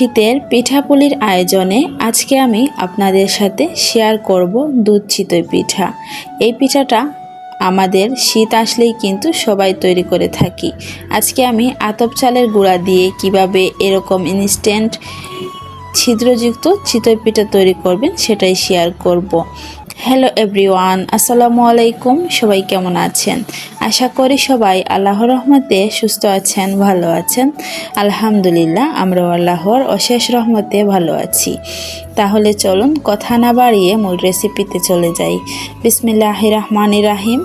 শীতের পিঠাপুলির আয়োজনে আজকে আমি আপনাদের সাথে শেয়ার করব দুধ চিতই পিঠা এই পিঠাটা আমাদের শীত আসলেই কিন্তু সবাই তৈরি করে থাকি আজকে আমি আতপ চালের গুঁড়া দিয়ে কীভাবে এরকম ইনস্ট্যান্ট ছিদ্রযুক্ত চিতই পিঠা তৈরি করবেন সেটাই শেয়ার করব। হ্যালো এভরিওয়ান আসসালামু আলাইকুম, সবাই কেমন আছেন? আশা করি সবাই আল্লাহর রহমতে সুস্থ আছেন, ভালো আছেন। আলহামদুলিল্লাহ, আমরাও আল্লাহর অশেষ রহমতে ভালো আছি। তাহলে চলুন কথা না বাড়িয়ে মূল রেসিপিতে চলে যাই। বিসমিল্লাহ রহমান রাহিম।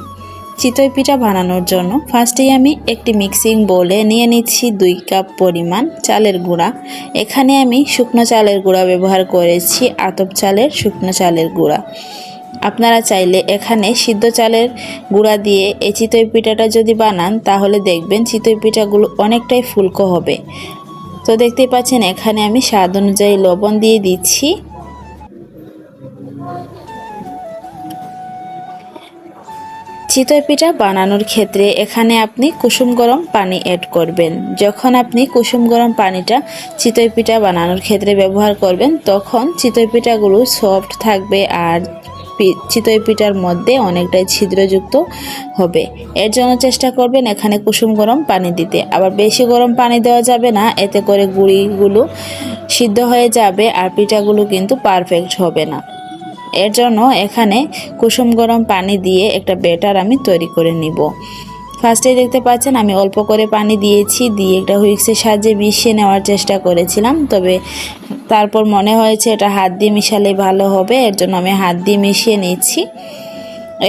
চিতই পিঠা বানানোর জন্য ফার্স্টেই আমি একটি মিক্সিং বোলে নিয়ে নিচ্ছি দুই কাপ পরিমাণ চালের গুঁড়া। এখানে আমি শুকনো চালের গুঁড়া ব্যবহার করেছি, আতপ চালের শুকনো চালের গুঁড়া। আপনারা চাইলে এখানে সিদ্ধ চালের গুঁড়া দিয়ে এই চিতই পিঠাটা যদি বানান, তাহলে দেখবেন চিতই পিঠাগুলো অনেকটাই ফুলকো হবে। তো দেখতেই পাচ্ছেন, এখানে আমি স্বাদ অনুযায়ী লবণ দিয়ে দিচ্ছি। চিতই পিঠা বানানোর ক্ষেত্রে এখানে আপনি কুসুম গরম পানি অ্যাড করবেন। যখন আপনি কুসুম গরম পানিটা চিতই পিঠা বানানোর ক্ষেত্রে ব্যবহার করবেন, তখন চিতই পিঠাগুলো সফট থাকবে আর চিতই পিঠার মধ্যে অনেকটাই ছিদ্রযুক্ত হবে। এর জন্য চেষ্টা করবেন এখানে কুসুম গরম পানি দিতে। আবার বেশি গরম পানি দেওয়া যাবে না, এতে করে গুঁড়িগুলো সিদ্ধ হয়ে যাবে আর পিঠাগুলো কিন্তু পারফেক্ট হবে না। এর জন্য এখানে কুসুম গরম পানি দিয়ে একটা ব্যাটার আমি তৈরি করে নিব। ফার্স্টে দেখতে পাচ্ছেন আমি অল্প করে পানি দিয়েছি, দিয়ে একটা হুইক্সের সাহায্যে মিশিয়ে নেওয়ার চেষ্টা করেছিলাম, তবে তারপর মনে হয়েছে এটা হাত দিয়ে মিশালে ভালো হবে, এর জন্য আমি হাত দিয়ে মিশিয়ে নিচ্ছি।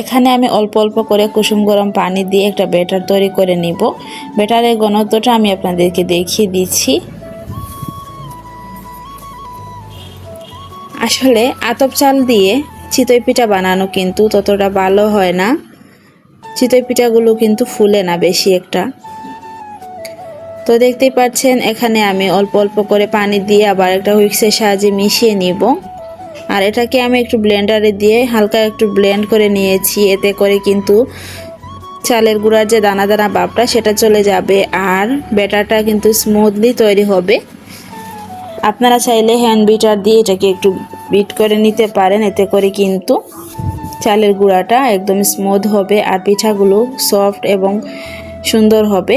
এখানে আমি অল্প অল্প করে কুসুম গরম পানি দিয়ে একটা ব্যাটার তৈরি করে নিব। ব্যাটারের ঘনত্বটা আমি আপনাদেরকে দেখিয়ে দিচ্ছি। আসলে আতপ চাল দিয়ে চিতই পিঠা বানানো কিন্তু ততটা ভালো হয় না। চিতই পিঠাগুলো কিন্তু ফুলে না বেশি একটা। তো দেখতেই পাচ্ছেন, এখানে আমি অল্প অল্প করে পানি দিয়ে আবার একটা হুইক্সের সাহায্যে মিশিয়ে নিব। আর এটাকে আমি একটু ব্লেন্ডারে দিয়ে হালকা একটু ব্লেন্ড করে নিয়েছি, এতে করে কিন্তু চালের গুঁড়ার যে দানা দানা বাপটা সেটা চলে যাবে আর ব্যাটারটা কিন্তু স্মুথলি তৈরি হবে। আপনারা চাইলে হ্যান্ড বিটার দিয়ে এটাকে একটু বিট করে নিতে পারেন, এতে করে কিন্তু চালের গুঁড়াটা একদম স্মুথ হবে আর পিঠাগুলো সফট এবং সুন্দর হবে।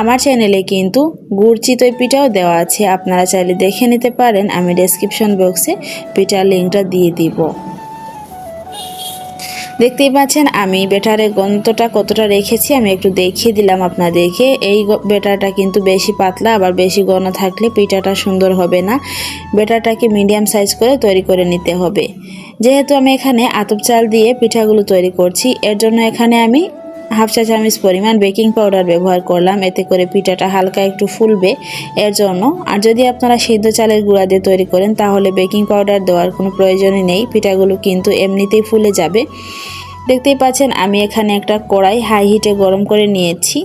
আমার চ্যানেলে কিন্তু গুড় চিতই পিঠাও দেওয়া আছে। আপনারা চাইলে দেখে নিতে পারেন, আমি ডেসক্রিপশন বক্সে পিঠার লিঙ্কটা দিয়ে দিব। দেখতেই পাচ্ছেন, আমি বেটারের গন্তটা কতটা রেখেছি, আমি একটু দেখিয়ে দিলাম আপনাদেরকে। এই বেটারটা কিন্তু বেশি পাতলা, আবার বেশি ঘন থাকলে পিঠাটা সুন্দর হবে না। বেটারটাকে মিডিয়াম সাইজ করে তৈরি করে নিতে হবে। যেহেতু আমি এখানে আতপ চাল দিয়ে পিঠাগুলো তৈরি করছি, এর জন্য এখানে আমি হাফ চা চামচ পরিমাণ বেকিং পাউডার ব্যবহার করলাম। এতে করে পিঠাটা হালকা একটু ফুলবে এর জন্য। আর যদি আপনারা সিদ্ধ চালের গুঁড়া দিয়ে তৈরি করেন, তাহলে বেকিং পাউডার দেওয়ার কোনো প্রয়োজনই নেই। পিঠাগুলো কিন্তু এমনিতেই ফুলে যাবে। দেখতেই পাচ্ছেন, আমি এখানে একটা কড়াই হাই হিটে গরম করে নিয়েছি।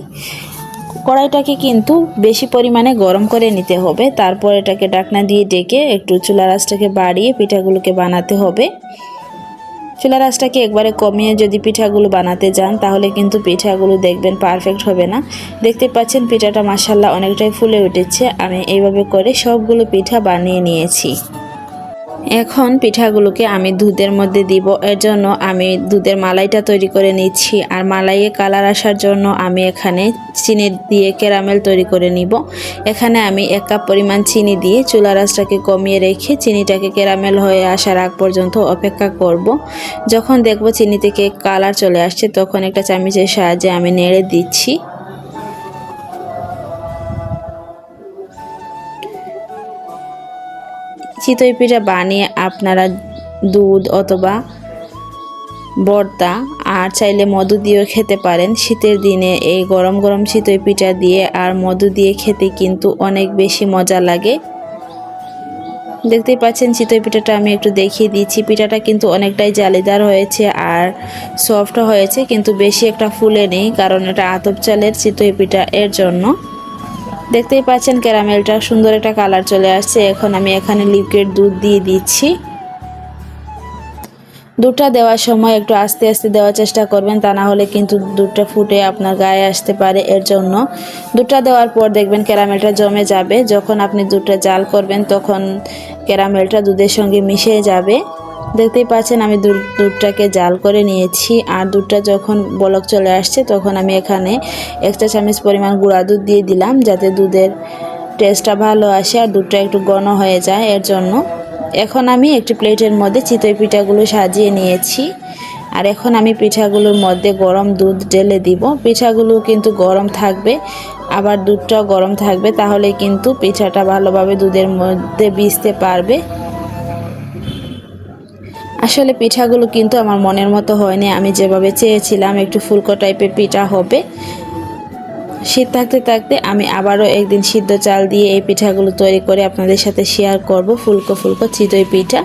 কড়াইটাকে কিন্তু বেশি পরিমাণে গরম করে নিতে হবে। তারপর এটাকে ডাকনা দিয়ে ডেকে একটু চুলা রাসটাকে বাড়িয়ে পিঠাগুলোকে বানাতে হবে। চুলা রাসটাকে একবারে কমিয়ে যদি পিঠাগুলো বানাতে যান, তাহলে কিন্তু পিঠাগুলো দেখবেন পারফেক্ট হবে না। দেখতে পাচ্ছেন পিঠাটা মাসাল্লাহ অনেকটাই ফুলে উঠেছে। আমি এইভাবে করে সবগুলো পিঠা বানিয়ে নিয়েছি। এখন পিঠাগুলোকে আমি দুধের মধ্যে দিব। এর জন্য আমি দুধের মালাইটা তৈরি করে নিচ্ছি। আর মালাইয়ে কালার আসার জন্য আমি এখানে চিনি দিয়ে ক্যারামেল তৈরি করে নিব। এখানে আমি এক কাপ পরিমাণ চিনি দিয়ে চুলা রাসটাকে কমিয়ে রেখে চিনিটাকে ক্যারামেল হয়ে আসার আগ পর্যন্ত অপেক্ষা করব। যখন দেখব চিনি থেকে কালার চলে আসছে, তখন একটা চামিচের সাহায্যে আমি নেড়ে দিচ্ছি। চিতই পিঠা বানিয়ে আপনারা দুধ অথবা বর্তা আর চাইলে মধু দিয়েও খেতে পারেন। শীতের দিনে এই গরম গরম চিতই পিঠা দিয়ে আর মধু দিয়ে খেতে কিন্তু অনেক বেশি মজা লাগে। দেখতেই পাচ্ছেন চিতই পিঠাটা আমি একটু দেখিয়ে দিচ্ছি। পিঠাটা কিন্তু অনেকটাই জালিদার হয়েছে আর সফট হয়েছে, কিন্তু বেশি একটা ফুলে নেই, কারণ এটা আতপ চালের চিতই পিঠা এর জন্য। দেখতেই পাচ্ছেন ক্যারামেলটা, সুন্দর একটা কালার চলে আসছে। এখন আমি এখানে লিকুইড দুধ দিয়ে দিচ্ছি। দুধটা দেওয়ার সময় একটু আস্তে আস্তে দেওয়ার চেষ্টা করবেন, তা না হলে কিন্তু দুধটা ফুটে আপনার গায়ে আসতে পারে। এর জন্য দুধটা দেওয়ার পর দেখবেন ক্যারামেলটা জমে যাবে। যখন আপনি দুধটা জাল করবেন, তখন ক্যারামেলটা দুধের সঙ্গে মিশে যাবে। দেখতেই পাচ্ছেন আমি দুধ দুধটাকে জাল করে নিয়েছি। আর দুধটা যখন বলক চলে আসছে, তখন আমি এখানে এক চা চামচ পরিমাণ গুঁড়া দুধ দিয়ে দিলাম, যাতে দুধের টেস্টটা ভালো আসে আর দুধটা একটু ঘন হয়ে যায়। এর জন্য এখন আমি একটি প্লেটের মধ্যে চিতই পিঠাগুলো সাজিয়ে নিয়েছি। আর এখন আমি পিঠাগুলোর মধ্যে গরম দুধ ঢেলে দিব। পিঠাগুলো কিন্তু গরম থাকবে, আবার দুধটাও গরম থাকবে, তাহলে কিন্তু পিঠাটা ভালোভাবে দুধের মধ্যে ভিজতে পারবে। আসলে পিঠাগুলো কিন্তু আমার মনের মতো হয়নি। আমি যেভাবে চেয়েছিলাম একটু ফুলকো টাইপের পিঠা হবে, শীত থাকতে থাকতে আমি আবারও একদিন সিদ্ধ চাল দিয়ে এই পিঠাগুলো তৈরি করে আপনাদের সাথে শেয়ার করব, ফুলকো ফুলকো চিতই পিঠা।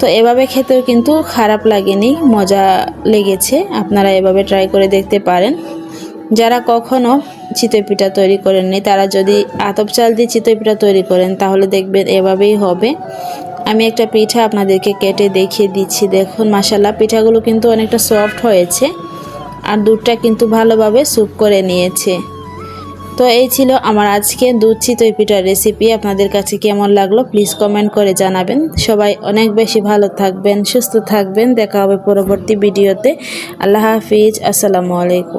তো এভাবে খেতেও কিন্তু খারাপ লাগেনি, মজা লেগেছে, আপনারা এভাবে ট্রাই করে দেখতে পারেন। যারা কখনো চিতই পিঠা তৈরি করেননি, তারা যদি আতপ চাল দিয়ে চিতই পিঠা তৈরি করেন, তাহলে দেখবেন এভাবেই হবে। আমি একটা পিঠা আপনাদেরকে কেটে দেখিয়ে দিচ্ছি। দেখুন মাসাল্লাহ পিঠাগুলো কিন্তু অনেকটা সফট হয়েছে আর দুধটা কিন্তু ভালোভাবে স্যুপ করে নিয়েছে। তো এই ছিল আমার আজকে দুধ চিতই পিঠার রেসিপি আপনাদের কাছে কেমন লাগল প্লিজ কমেন্ট করে জানাবেন। সবাই অনেক বেশি ভালো থাকবেন, সুস্থ থাকবেন। দেখা হবে পরবর্তী ভিডিওতে। আল্লাহ হাফিজ, আসসালামু আলাইকুম।